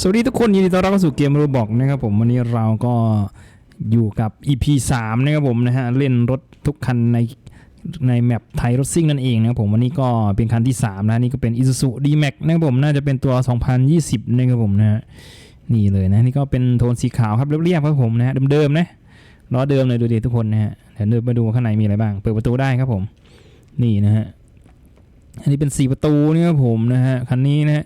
สวัสดีทุกคนยินดีต้อนรับเข้าสู่เกมโรบอกนะครับผมวันนี้เราก็อยู่กับ EP 3 นะครับผมนะฮะ เล่นรถทุกคันใน ในแมปไทยรถซิ่งนั่นเองนะครับผมวันนี้ก็เป็นคันที่ 3 นะนี่ก็เป็น Isuzu D-Max นะครับผมน่าจะเป็นตัว 2020นะครับผมนะฮะนี่เลยนะนี่ก็เป็นโทนสีขาวครับเรียบๆครับผมนะฮะเดิมๆนะล้อเดิมเลยดูดิทุกคนนะฮะเดี๋ยวเดินมาดูข้างในมีอะไรบ้าง เปิดประตูได้ครับผม นี่นะฮะอันนี้เป็นสีประตูนี่ครับผมนะฮะคันนี้นะฮะ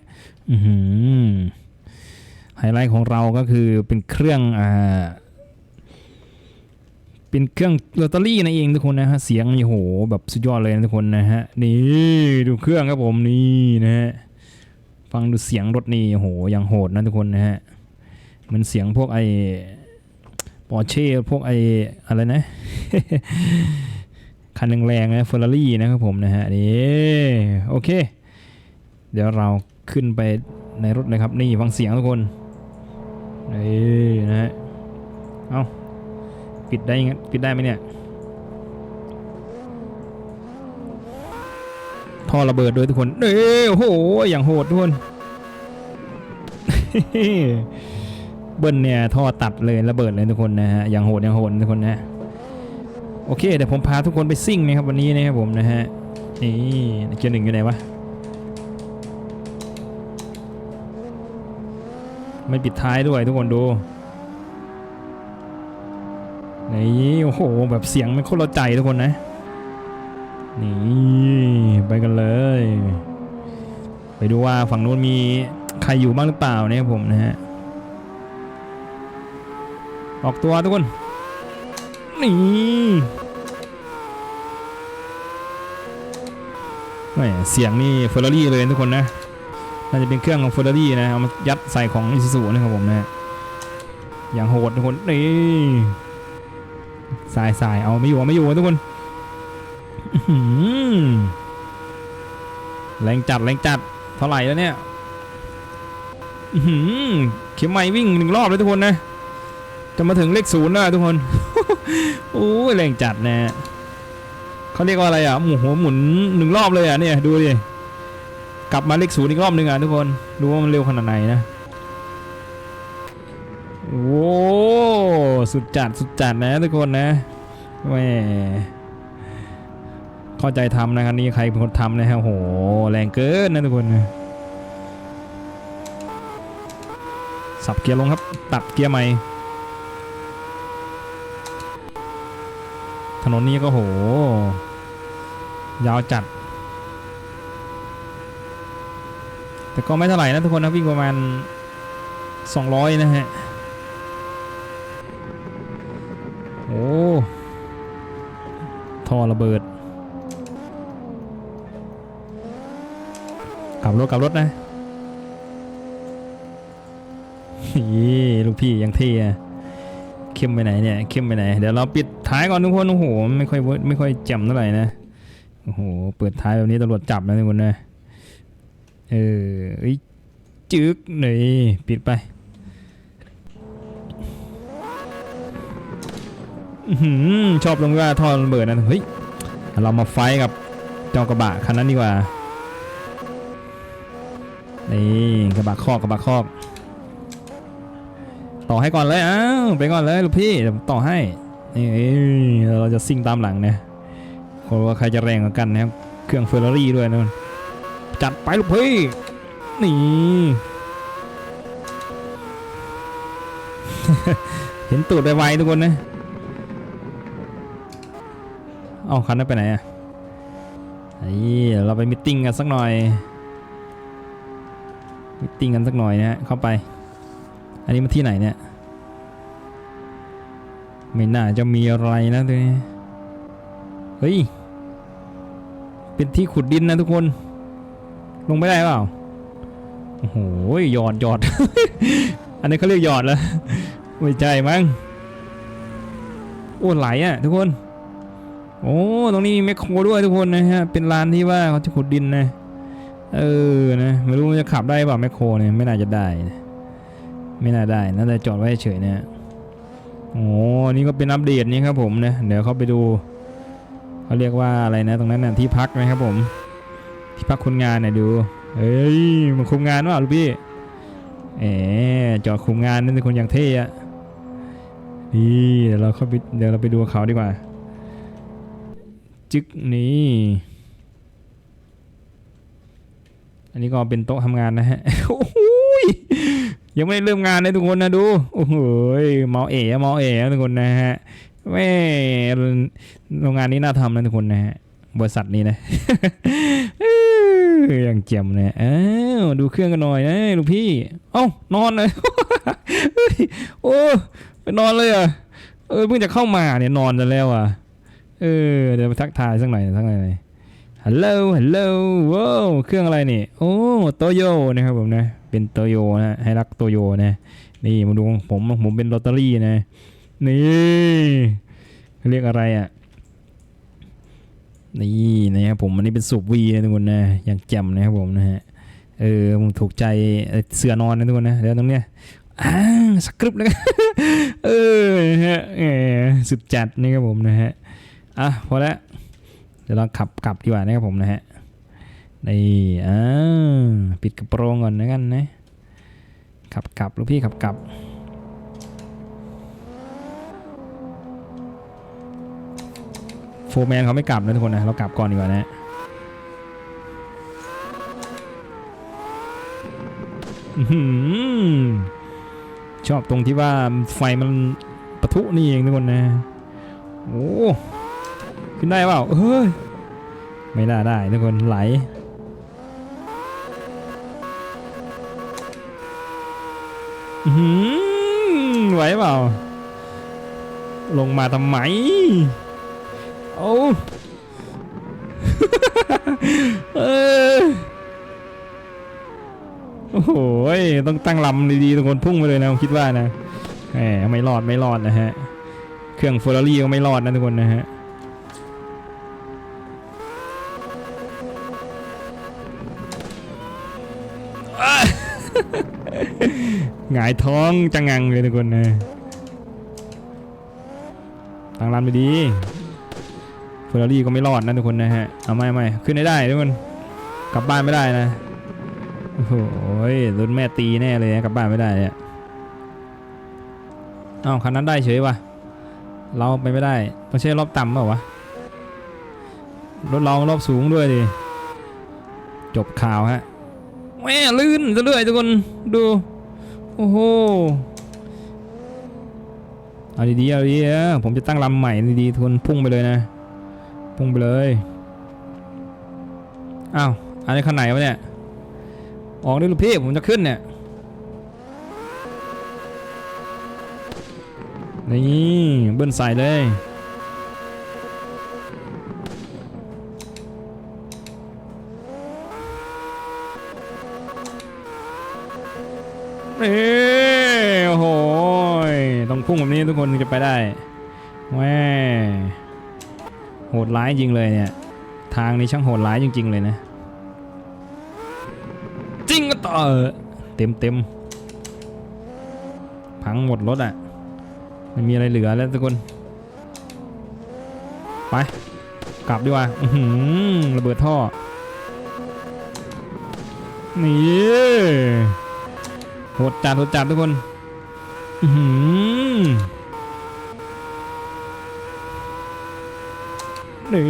ไฮไลท์ของเราก็คือเป็นเครื่องอ่า เป็นเครื่องลอตเตอรี่นั่นเองทุกคนนะฮะเสียงนี่โหแบบสุดยอดเลยนะทุกคนนะฮะนี่ดูเครื่องครับผมนี่นะฮะฟังดูเสียงรถนี่โหยังโหดนะทุกคนนะฮะเหมือนเสียงพวกไอปอร์เช่พวกไอ้อะไรนะ คันแรงๆนะเฟอร์รารี่นะครับผมนะฮะนี่โอเค เดี๋ยวเราขึ้นไปในรถเลยครับ นี่ฟังเสียงทุกคนนี่นะฮะเอา ปิดได้ยังไงปิดได้ไหมเนี่ยท่อระเบิดด้วยทุกคนเออ้โหอย่างโหดทุกคนเบิ้ลเนี่ยท่อตัดเลยระเบิดเลยทุกคนนะฮะอย่างโหดอย่างโหดทุกคนนะโอเคเดี๋ยวผมพาทุกคนไปซิ่งนะครับวันนี้นะครับผมนะฮะนี่เกียร์หนึ่งอยู่ไหนวะไม่ปิดท้ายด้วยทุกคนดู นี่โอ้โหแบบเสียงไมันโคตรเราใจทุกคนนะ นี่ไปกันเลย ไปดูว่าฝั่งนู้นมีใครอยู่บ้างหรือเปล่าเนี่ยผมนะฮะ ออกตัวทุกคน นี่แหม่เสียงนี่เฟอร์รารี่เลยทุกคนนะน่าจะเป็นเครื่องของเฟอร์รารี่นะเอามายัดใส่ของอิซูซูนะครับผมนะอย่างโหดทุกคนนี่ สายสายเอาไม่อยู่เอาไม่อยู่ทุกคนแรงจัดแรงจัดเท่าไหร่แล้วเนี่ยเข็มไม้วิ่งหนึ่งรอบเลยทุกคนนะ จะมาถึงเลขศูนย์แล้วทุกคนโอ้ยแรงจัดนะเขาเรียกว่าอะไรอะหมุนหัวหมุนหนึ่งรอบเลยอะเนี่ยดูดิกลับมาเลขศูนย์อีกรอบหนึ่งอะทุกคนดูว่ามันเร็วขนาดไหนนะโอ้ สุดจัดสุดจัดนะทุกคนนะแหมเข้าใจทำนะครับนี่ใครเป็นคนทำนะฮะโหแรงเกินนะทุกคนนะสับเกียร์ลงครับตัดเกียร์ใหม่ถนนนี้ก็โห ยาวจัด แต่ก็ไม่เท่าไหร่นะทุกคนนะวิ่งประมาณ 200 นะฮะ ท่อระเบิด กลับรถกลับรถนะนี่ลูกพี่ยังเท่เข้มไปไหนเนี่ยเข้มไปไหน เดี๋ยวเราปิดท้ายก่อนทุกคนโอ้โหไม่ค่อยไม่ค่อยจ่มเท่าไหร่นะโอ้โหเปิดท้ายแบบนี้ตำรวจจับนะทุกคนนะเออเอ้ยจึกหนี่ปิดไป ชอบลงว่าท่อระเบิดนะเฮ้ยเรามาไฟกับเจ้ากระบะคันนั้นดีกว่านี่กระบะคอกกระบะคอก ต่อให้ก่อนเลยอ้าวไปก่อนเลยลูกพี่ต่อให้นี่เราจะซิ่งตามหลังนะคนว่าใครจะแรงกว่ากันนะครับเครื่องเฟอร์รารี่ด้วยนะจัดไปลูกพี่นี่เห็นตูดไวๆทุกคนนะ เอาคันนั้นไปไหนอะไอ้เราไปมิทติ้งกันสักหน่อย มิทติ้งกันสักหน่อยนะฮะเข้าไป อันนี้มันที่ไหนเนี่ย ไม่น่าจะมีอะไรนะตัวนี้เฮ้ย เป็นที่ขุดดินนะทุกคน ลงไม่ได้เปล่า โอ้โหหยอดหยอด อันนี้เขาเรียกหยอดแล้วไม่ใจมั้ง โอ้ไหลอะทุกคน โอ้ตรงนี้มีแมคโครด้วยทุกคนนะฮะ เป็นลานที่ว่าเขาจะขุดดินนะ เออ นะ ไม่รู้จะขับได้เปล่าแมคโครเนี่ย ไม่น่าจะได้นะไม่น่าได้ น่าจะจอดไว้เฉยเนี่ยโอ้นี่ก็เป็นอัปเดตนี่ครับผมนะ เดี๋ยวเขาไปดู เขาเรียกว่าอะไรนะ ตรงนั้นน่ะที่พักนะครับผม ที่พักคนงานเนี่ยดูเฮ้ย มันคุมงานว่าลูกพี่เอ๋จอดคุมงานนั่นเป็นคนอย่างเท่อะนี่เดี๋ยวเราเข้าไป เดี๋ยวเราไปดูเขาดีกว่า จึกนี่อันนี้ก็เป็นโต๊ะทำงานนะฮะโอ้ยยังไม่ได้เริ่มงานเลยทุกคนนะดูโอ้โหยเมาเอ๋เมาเอ๋ทุกคนนะฮะแม่โรงงานนี้น่าทำนะทุกคนนะฮะบริษัทนี้นะอย่างเจียมเนี่ยอ้าวดูเครื่องกันหน่อยนะลูกพี่ เอ้านอนเลยเฮ้ยโอ้ไปนอนเลยอะเออเพิ่งจะเข้ามาเนี่ยนอนจะแล้วอะ เออเดี๋ยวไปทักทายสักหน่อยสักหน่อยฮัลโหลฮัลโหลว้าวเครื่องอะไรนี่ โอ้โตโยนะครับผมนะเป็นโตโยนะให้รักโตโยนะนี่มาดูของผมผมเป็นลอตเตอรี่นะ นี่เรียกอะไรอะนี่นะครับผมอันนี้เป็นสูบวีนะทุกคนนะอย่างแจ่มนะครับผมนะฮะเออผมถูกใจเสือนอนนะทุกคนนะเดี๋ยวตรงเนี้ยอ่าสคริปต์นะครับเออฮะแหมสุดจัดนี่ครับผมนะฮะ อะพอแล้วเดี๋ยวเราขับกลับดีกว่านะครับผมนะฮะนี่อ่าปิดกระโปรงก่อนนะกันนะขับกลับลูกพี่ขับกลับโฟแมนเขาไม่กลับนะทุกคนนะเรากลับก่อนดีกว่านะชอบตรงที่ว่าไฟมันปะทุนี่เองทุกคนนะ โอ้ ขึ้นได้เปล่าเฮ้ย ไม่ได้ได้ทุกคนไหลอื้อหือไหวเปล่า ลงมาทำไม โอ้เออโอ้โหยต้องตั้งลำดีๆทุกคนพุ่งไปเลยนะผมคิดว่านะแหมไม่รอดไม่รอดนะฮะ เครื่องเฟอร์รารี่ก็ไม่รอดนะทุกคนนะฮะ หงายท้องจังงังเลยทุกคนนะตั้งลำไปดีเฟอร์รารี่ก็ไม่รอดนะทุกคนนะฮะ เอาไม่ไม่ขึ้นได้ได้ทุกคน กลับบ้านไม่ได้นะ โอ้โหรุ่นแม่ตีแน่เลยนะกลับบ้านไม่ได้เนี่ยเอ้าคันนั้นได้เฉยวะเราไปไม่ได้ต้องใช้รอบต่ำเปล่าวะ รถเรารอบสูงด้วยดิ จบข่าวฮะ แหม่ลื่นซะด้วยทุกคนดู โอ้โหเอาดีๆเอาดีๆผมจะตั้งลำใหม่ดีๆทุกคนพุ่งไปเลยนะ พุ่งไปเลยอ้าวอันนี้คันไหนวะเนี่ยออกดิลูกพี่ผมจะขึ้นเนี่ยนี่เบิ้ลใส่เลย นี่โอ้โหยต้องพุ่งแบบนี้ทุกคนจะไปได้แม่โหดร้ายจริงเลยเนี่ย ทางนี้ช่างโหดร้ายจริง ๆ เลยนะ จริงก็ต่อเต็มเต็มพังหมดรถอะไม่มีอะไรเหลือแล้วทุกคน ไป กลับดีกว่าอื้อระเบิดท่อ นี่ ดจัดโหดจัดทุกคน อื้อหือนี่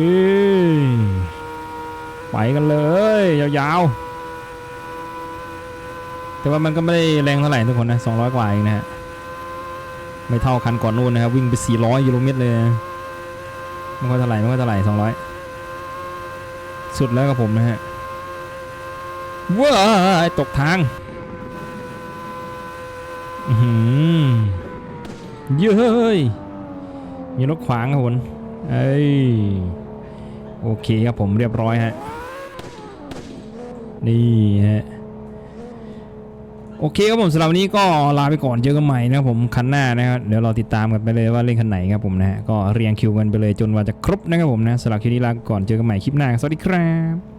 ไปกันเลย ยาวๆ แต่ว่ามันก็ไม่ได้แรงเท่าไหร่ทุกคนนะ 200 กว่าเองนะฮะ ไม่เท่าคันก่อนนู่นนะครับ วิ่งไป 400กิโลเมตรเลยนะไม่ค่อยเท่าไหร่ไม่ค่อยเท่าไหร่200 สุดแล้วกับผมนะฮะว้าตกทาง เย้ยมีรถขวางครับผมเอ้ยโอเคครับผมเรียบร้อยฮะ นี่ฮะ โอเคครับผมสำหรับวันนี้ก็ลาไปก่อนเจอกันใหม่นะครับผมคันหน้านะครับเดี๋ยวเราติดตามกันไปเลยว่าเล่นคันไหนครับผมนะฮะก็เรียงคิวกันไปเลยจนว่าจะครบนะครับผมนะสำหรับคลิปนี้ลาไปก่อนเจอกันใหม่คลิปหน้าสวัสดีครับ